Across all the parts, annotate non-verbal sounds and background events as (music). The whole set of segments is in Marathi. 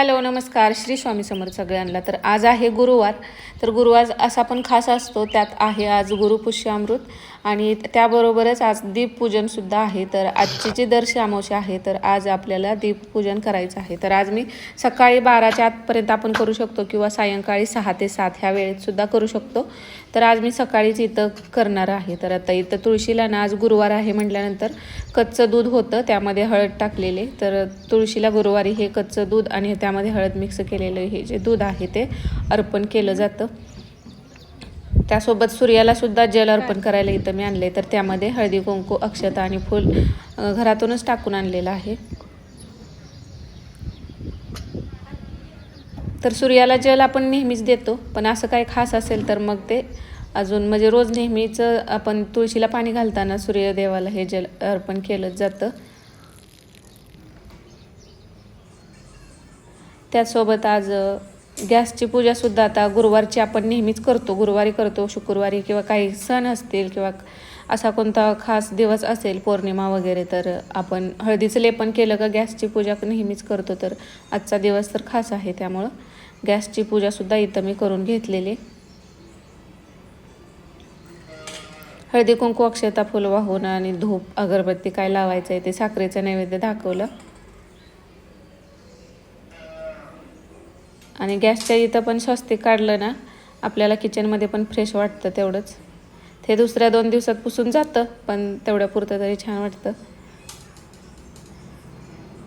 हॅलो नमस्कार. श्री स्वामी समर्थ सगळ्यांना. तर आज आहे गुरुवार. तर गुरुवार असा पण खास असतो त्यात आहे आज गुरुपुष्यामृत आणि त्याबरोबरच आज दीपपूजनसुद्धा आहे. तर आजची जी दर्श अमावस्या आहे तर आज आपल्याला दीपपूजन करायचं आहे. तर आज मी सकाळी बाराच्या आतपर्यंत आपण करू शकतो किंवा सायंकाळी सहा ते सात ह्या वेळेतसुद्धा करू शकतो. तर आज मी सकाळीच इथं करणार आहे. तर आता इथं तुळशीला ना आज गुरुवार आहे म्हटल्यानंतर कच्चं दूध होतं त्यामध्ये हळद टाकलेले. तर तुळशीला गुरुवारी हे कच्चं दूध आणि त्यामध्ये हळद मिक्स केलेलं हे जे दूध आहे ते अर्पण केलं जातं. त्यासोबत सूर्यालासुद्धा जल अर्पण करायला इथं मी आणले तर त्यामध्ये हळदी कुंकू अक्षता आणि फूल घरातूनच टाकून आणलेलं आहे. तर सूर्याला जल आपण नेहमीच देतो पण असं काही खास असेल तर मग ते अजून म्हणजे रोज नेहमीच आपण तुळशीला पाणी घालताना सूर्यदेवाला हे जल अर्पण केलं जातं. त्यासोबत आज गॅसची पूजासुद्धा आता गुरुवारची आपण नेहमीच करतो. गुरुवारी करतो शुक्रवारी किंवा काही सण असतील किंवा असा कोणता खास दिवस असेल पौर्णिमा वगैरे तर आपण हळदीचं लेपन केलं का गॅसची पूजा नेहमीच करतो. तर आजचा दिवस तर खास आहे त्यामुळं. गॅसची पूजासुद्धा इथं मी करून घेतलेली. हळदी कुंकू अक्षता फुल वाहून आणि धूप अगरबत्ती काय लावायचं आहे ते साखरेचं नैवेद्य दाखवलं. आणि गॅसच्या इथं पण स्वस्तिक काढलं ना आपल्याला किचनमध्ये पण फ्रेश वाटतं तेवढंच. ते दुसऱ्या दोन दिवसात पुसून जातं पण तेवढ्या पुरतं तरी छान वाटतं.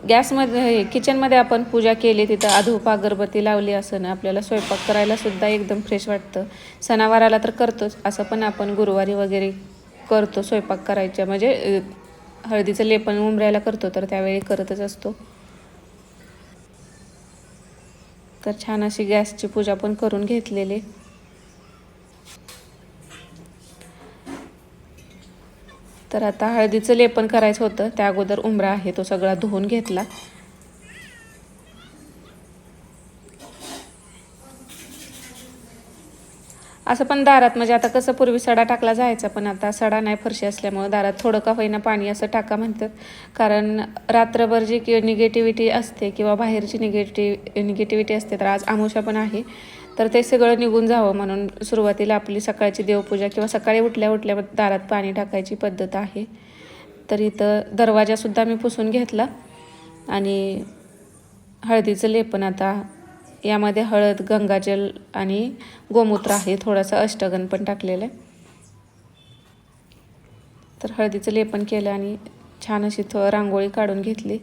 गॅसमध्ये किचनमध्ये आपण पूजा केली तिथं अधूप अगरबत्ती लावली असं ना आपल्याला स्वयंपाक करायला सुद्धा एकदम फ्रेश वाटतं. सणावाराला तर करतोच असं पण आपण गुरुवारी वगैरे करतो स्वयंपाक करायच्या. म्हणजे हळदीचं लेपन उमरायला करतो तर त्यावेळी करतच असतो. तर छान अशी गॅसची पूजा पण करून घेतलेली. तर आता हळदीचं लेपन करायचं होतं. त्या अगोदर उमरा आहे तो सगळा धुवून घेतला. असं पण दारात म्हणजे आता कसं पूर्वी सडा टाकला जायचा पण आता सडा नाही फरशी असल्यामुळं दारात थोडं का होईना पाणी असं टाका म्हणतात. कारण रात्रभर जी की निगेटिव्हिटी असते किंवा बाहेरची निगेटिव्ह निगेटिव्हिटी असते तर आज आमोशा पण आहे. तर ते सगळं निघून जावं म्हणून सुरुवातीला आपली सकाळची देवपूजा किंवा सकाळी उठल्या उठल्या दारात पाणी टाकायची पद्धत आहे. तर इथं दरवाजासुद्धा मी पुसून घेतला आणि हळदीचं लेपन आता यामध्ये हळद गंगाजल आणि गोमूत्र आहे. थोडासा अष्टगन पण टाकलेलं आहे. तर हळदीचं लेपन केलं आणि छान अशी थो रांगोळी काढून घेतली.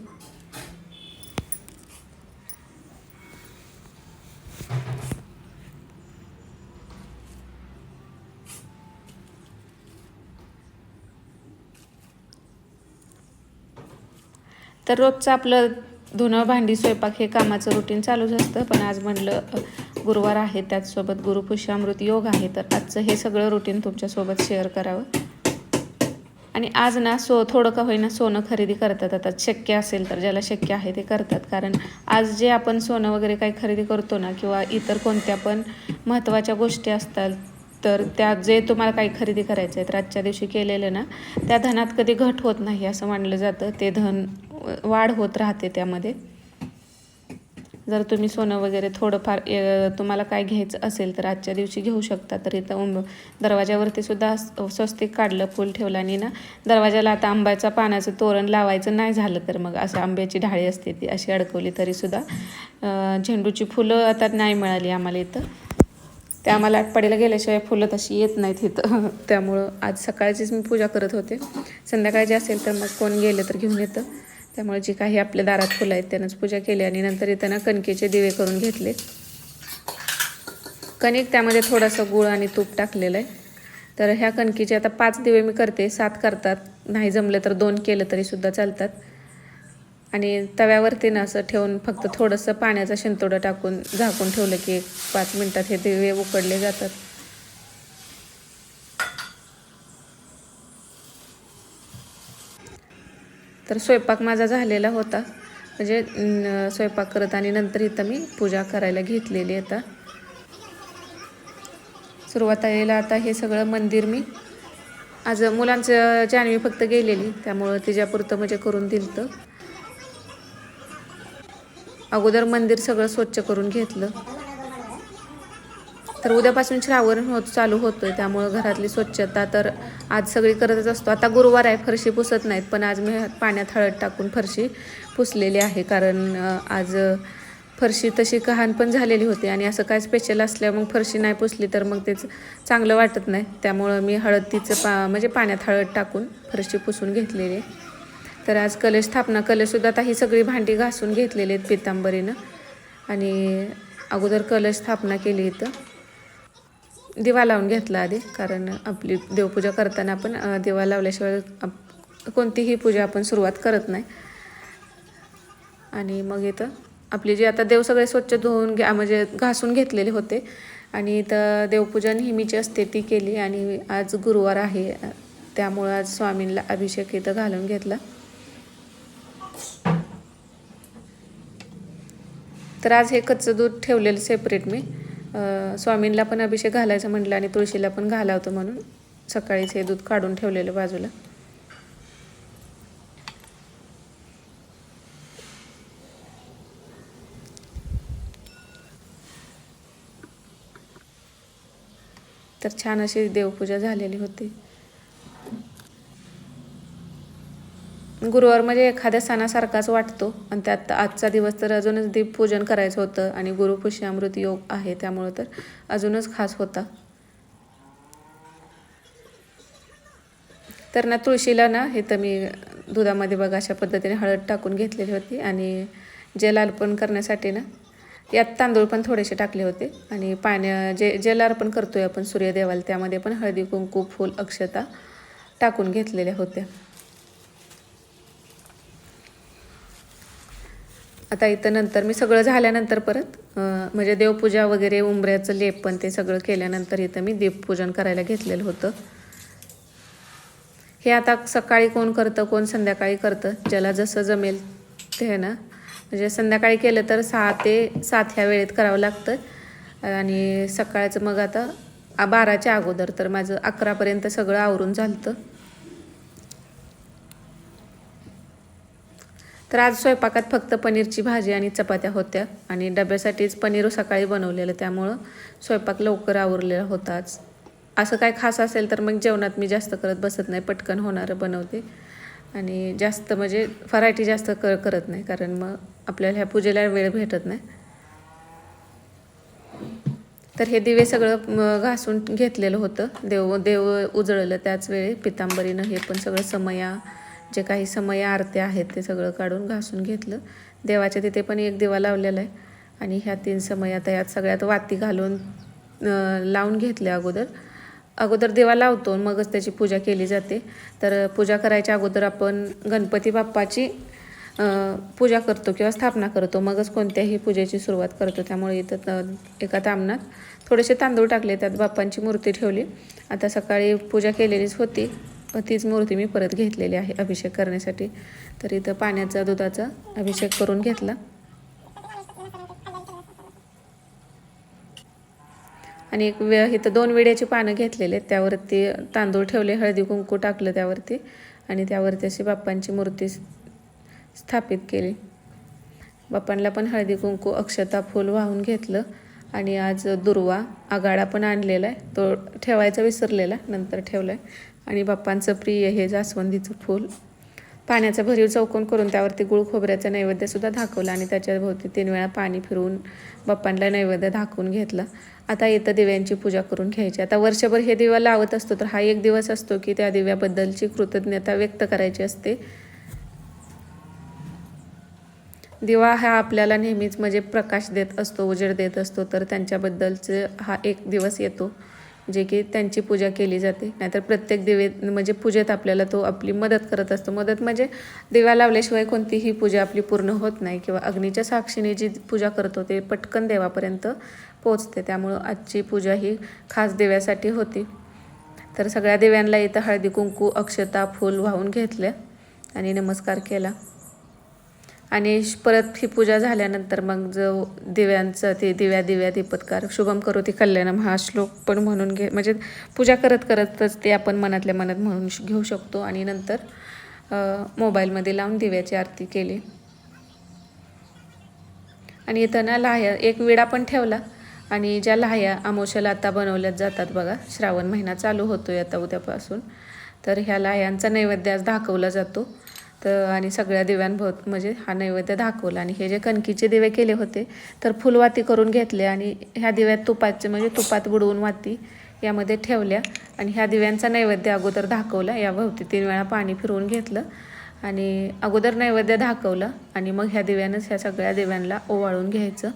तर रोजचं आपलं धुणं भांडी स्वयंपाक हे कामाचं रुटीन चालूच असतं. पण आज म्हणलं गुरुवार आहे त्याचसोबत गुरुपुष्यामृत योग आहे. तर आजचं हे सगळं रुटीन तुमच्यासोबत शेअर करावं. आणि आज ना सो थोडं का होईना सोनं खरेदी करतात. आता शक्य असेल तर ज्याला शक्य आहे ते करतात. कारण आज जे आपण सोनं वगैरे काही खरेदी करतो ना किंवा इतर कोणत्या पण महत्त्वाच्या गोष्टी असतात तर त्या जे तुम्हाला काही खरेदी करायचं आहे तर आजच्या दिवशी केलेलं ना त्या धनात कधी घट होत नाही असं मानलं जातं. ते धन वाढ होत राहते त्यामध्ये. जर तुम्ही सोनं वगैरे थोडंफार तुम्हाला काय घ्यायचं असेल तर आजच्या दिवशी घेऊ शकता. तर इथं उंब दरवाजावरती सुद्धा स्वस्तिक काढलं फूल ठेवलं आणि ना दरवाजाला आता आंब्याचा पानाचं तोरण लावायचं नाही झालं तर मग असं आंब्याची ढाळी असते ती अशी अडकवली तरीसुद्धा झेंडूची फुलं आता नाही मिळाली आम्हाला इथं. ते आम्हाला पडेला गेल्याशिवाय फुलं तशी येत नाहीत इथं. (laughs) त्यामुळं आज सकाळचीच मी पूजा करत होते. संध्याकाळची असेल तर मग कोण गेलं तर घेऊन येतं. त्यामुळे जी काही आपल्या दारात फुलं आहेत त्यानंच पूजा केली आणि नंतर इथं कणकेचे दिवे करून घेतले. कणिक त्यामध्ये थोडंसं गुळ आणि तूप टाकलेलं आहे. तर ह्या कणकीचे आता पाच दिवे मी करते. सात करतात. नाही जमलं तर दोन केलं तरीसुद्धा चालतात. आणि तव्यावरती ना असं ठेवून फक्त थोडंसं पाण्याचा शिंतोडं टाकून झाकून ठेवलं की एक पाच मिनटात हे दिवे उकडले जातात. तर स्वयंपाक माझा झालेला होता. म्हणजे स्वयंपाक करत आणि नंतर इथं मी पूजा करायला घेतलेली आता. सुरुवातीला आता हे सगळं मंदिर मी आज मुलांचं जानवी फक्त गेलेली त्यामुळं तिच्यापुरतं म्हणजे करून दिलं अगोदर मंदिर सगळं स्वच्छ करून घेतलं. तर उद्यापासून श्रावण होत चालू होतोय त्यामुळं घरातली स्वच्छता तर आज सगळी करतच असतो. आता गुरुवार आहे फरशी पुसत नाहीत पण आज मी पाण्यात हळद टाकून फरशी पुसलेली आहे कारण आज फरशी तशी कहाण पण झालेली होती आणि असं काय स्पेशल असल्या मग फरशी नाही पुसली तर मग तेच चांगलं वाटत नाही. त्यामुळं मी हळदीचं पा म्हणजे पाण्यात हळद टाकून फरशी पुसून घेतलेली आहे. तर आज कलश स्थापना कलशसुद्धा आता ही सगळी भांडी घासून घेतलेली आहेत पितांबरीनं. आणि अगोदर कलश स्थापना केली इथं. दिवा लावून घेतला आधी कारण आपली देवपूजा करताना आपण दिवा लावल्याशिवाय आप- कोणतीही पूजा आपण सुरुवात करत नाही. आणि मग इथं आपली जी आता देव सगळे स्वच्छ धुवून घ्या म्हणजे घासून घेतलेले होते. आणि इथं देवपूजा नेहमीची असते ती केली आणि आज गुरुवार आहे त्यामुळं आज स्वामींना अभिषेक इथं घालून घेतला. तर आज हे कच्चं दूध ठेवलेलं सेपरेट मी. स्वामींना पण अभिषेक घालायचं म्हटलं आणि तुळशीला पण घालावतो म्हणून सकाळीच हे दूध काढून ठेवलेलं बाजूला. तर छान अशी देवपूजा झालेली होती. गुरुवार म्हणजे एखाद्या सणासारखाच वाटतो. आणि त्यात आजचा दिवस तर अजूनच दीपपूजन करायचं होतं आणि गुरुपुष्यामृत योग आहे त्यामुळं तर अजूनच खास होता. तर ना तुळशीला ना हे तर मी दुधामध्ये बघा अशा पद्धतीने हळद टाकून घेतलेली होती आणि जल अर्पण करण्यासाठी ना यात तांदूळ पण थोडेसे टाकले होते. आणि पाण्या जे जल अर्पण करतोय आपण सूर्यदेवाला त्यामध्ये पण हळदी कुंकू फूल अक्षता टाकून घेतलेल्या होत्या. आता इथं नंतर मी सगळं झाल्यानंतर परत म्हणजे देवपूजा वगैरे उंबऱ्याचं लेप पण ते सगळं केल्यानंतर इथं मी दीपपूजन करायला घेतलेलं होतं. हे आता सकाळी कोण करतं कोण संध्याकाळी करतं ज्याला जसं जमेल ते ना. म्हणजे संध्याकाळी केलं तर सहा ते सात ह्या वेळेत करावं लागतं. आणि सकाळचं मग आता बाराच्या अगोदर तर माझं अकरापर्यंत सगळं आवरून झालं तर आज स्वयंपाकात फक्त पनीरची भाजी आणि चपात्या होत्या आणि डब्यासाठीच पनीर सकाळी बनवलेलं त्यामुळं स्वयंपाक लवकर आवरलेला होताच असं काय खास असेल तर मग जेवणात मी जास्त करत बसत नाही पटकन होणारं बनवते. आणि जास्त म्हणजे फरायटी जास्त क करत नाही कारण मग आपल्याला ह्या पूजेला वेळ भेटत नाही. तर हे दिवे सगळं घासून घेतलेलं होतं. देव देव उजळलं त्याच वेळी. पितांबरीनं हे पण सगळं समया जे काही समय आरत्या आहेत ते सगळं काढून घासून घेतलं. देवाच्या तिथे पण एक दिवा लावलेला आहे. आणि ह्या तीन समया त्यात सगळ्यात वाती घालून लावून घेतल्या अगोदर. अगोदर देवा लावतो मगच त्याची पूजा केली जाते. तर पूजा करायच्या अगोदर आपण गणपती बाप्पाची पूजा करतो किंवा स्थापना करतो. मगच कोणत्याही पूजेची सुरुवात करतो. त्यामुळे इथं एका तामणात थोडेसे तांदूळ टाकले. त्यात बाप्पांची मूर्ती ठेवली. आता सकाळी पूजा केलेलीच होती. तीच मूर्ती मी परत घेतलेली आहे अभिषेक करण्यासाठी. तर इथं पाण्याचा दुधाचा अभिषेक करून घेतला. आणि एक वे इथं दोन विड्याची पानं घेतलेले आहेत. त्यावरती तांदूळ ठेवले हळदी कुंकू टाकलं त्यावरती. आणि त्यावरती अशी बाप्पांची मूर्ती स्थापित केली. बाप्पांना पण हळदी कुंकू अक्षता फूल वाहून घेतलं. आणि आज दुर्वा आगाडा पण आणलेला आहे. तो ठेवायचा विसरलेला नंतर ठेवला आहे आणि बाप्पांचं प्रिय हे जास्वंदीचं फूल. पाण्याचा भरीव चौकोन करून त्यावरती गुळ खोबऱ्याचा नैवेद्यसुद्धा दाखवला आणि त्याच्याभोवती तीन वेळा पाणी फिरवून बाप्पांना नैवेद्य दाखवून घेतला. आता येतं दिव्यांची पूजा करून घ्यायची. आता वर्षभर हे दिवा लावत असतो तर हा एक दिवस असतो की त्या दिव्याबद्दलची कृतज्ञता व्यक्त करायची असते. दिवा हा आपल्याला नेहमीच म्हणजे प्रकाश देत असतो उजेड देत असतो. तर त्यांच्याबद्दलचं हा एक दिवस येतो जे की त्यांची पूजा केली जाते. नाहीतर प्रत्येक दिवे म्हणजे पूजेत आपल्याला तो आपली मदत करत असतो. मदत म्हणजे दिवा लावल्याशिवाय कोणतीही पूजा आपली पूर्ण होत नाही किंवा अग्नीच्या साक्षीने जी पूजा करतो ते पटकन देवापर्यंत पोचते त्यामुळं आजची पूजा ही खास देव्यासाठी होती. तर सगळ्या देव्यांना इथं हळदी कुंकू अक्षता फूल वाहून घेतल्या आणि नमस्कार केला. आणि श- परत ही पूजा झाल्यानंतर मग जो दिव्यांचं ते दिव्या दिव्या दीपत्कार शुभम करोती कल्याणम हा श्लोक पण म्हणून घे म्हणजे पूजा करत करतच ते आपण मनातल्या मनात म्हणून श- घेऊ शकतो. आणि नंतर मोबाईलमध्ये लावून दिव्याची आरती केली. आणि इथं ना लाह्या एक विडा पण ठेवला. आणि ज्या लाह्या आमोशाला आता बनवल्या जातात बघा श्रावण महिना चालू होतोय आता उद्यापासून. तर ह्या लाह्यांचा नैवेद्य आज दाखवला जातो. तर आणि सगळ्या दिव्यांभोवत म्हणजे हा नैवेद्य दाखवला. आणि हे जे कणकीचे दिवे केले होते तर फुलवाती करून घेतले आणि ह्या दिव्यात तुपाचे म्हणजे तुपात बुडवून वाती यामध्ये ठेवल्या आणि ह्या दिव्यांचा नैवेद्य अगोदर दाखवला. याभोवती तीन वेळा पाणी फिरवून घेतलं आणि अगोदर नैवेद्य दाखवलं आणि मग ह्या दिव्यानंच ह्या सगळ्या दिव्यांना ओवाळून घ्यायचं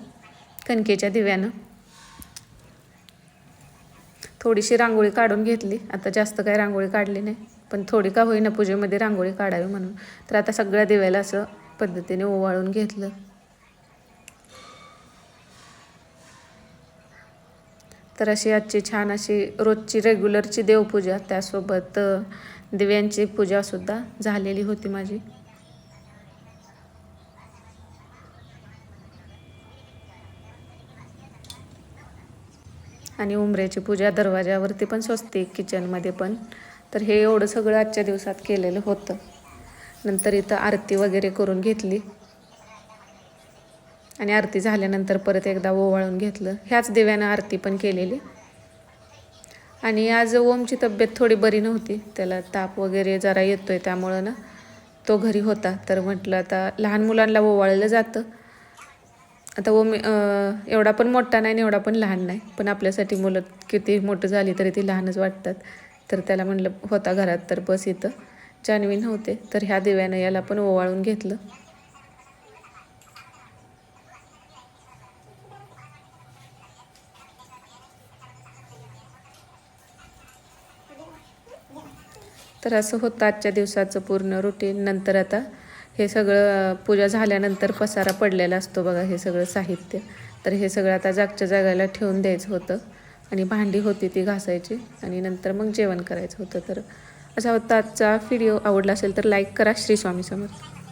कणकेच्या दिव्यानं. थोडीशी रांगोळी काढून घेतली. आता जास्त काही रांगोळी काढली नाही. पण थोडी का होईना पूजेमध्ये रांगोळी काढावी म्हणून. तर आता सगळ्या दिव्याला असं पद्धतीने ओवाळून घेतलं. तर अशी आजची छान अशी रोजची रेग्युलरची देवपूजा त्यासोबत दिव्यांची पूजासुद्धा झालेली होती माझी. आणि उंबऱ्याची पूजा दरवाजावरती पण स्वस्तिक किचनमध्ये पण तर हे एवढं सगळं आजच्या दिवसात केलेलं होतं. नंतर इथं आरती वगैरे करून घेतली. आणि आरती झाल्यानंतर परत एकदा ओवाळून घेतलं. ह्याच दिव्यानं आरती पण केलेली. आणि आज ओमची तब्येत थोडी बरी नव्हती. त्याला ताप वगैरे जरा येतो आहे त्यामुळं ना तो घरी होता. तर म्हटलं आता लहान मुलांना ओवाळलं जातं. आता ओम एवढा पण मोठा नाही आणि एवढा पण लहान नाही. पण आपल्यासाठी मुलं किती मोठं झाली तरी ती लहानच वाटतात. तर त्याला म्हणलं होता घरात तर बस इथं. जानवी नव्हते तर ह्या दिव्यानं याला पण ओवाळून घेतलं. तर असं होतं आजच्या दिवसाचं पूर्ण रुटीन नंतर आता हे सगळं पूजा झाल्यानंतर पसारा पडलेला असतो बघा हे सगळं साहित्य. तर हे सगळं आता जागच्या जागाला ठेवून द्यायचं होतं. आणि भांडी होती ती घासायची आणि नंतर मग जेवण करायचं होतं. तर असा होता आजचा व्हिडिओ आवडला असेल तर लाईक करा श्री स्वामी समर्थ.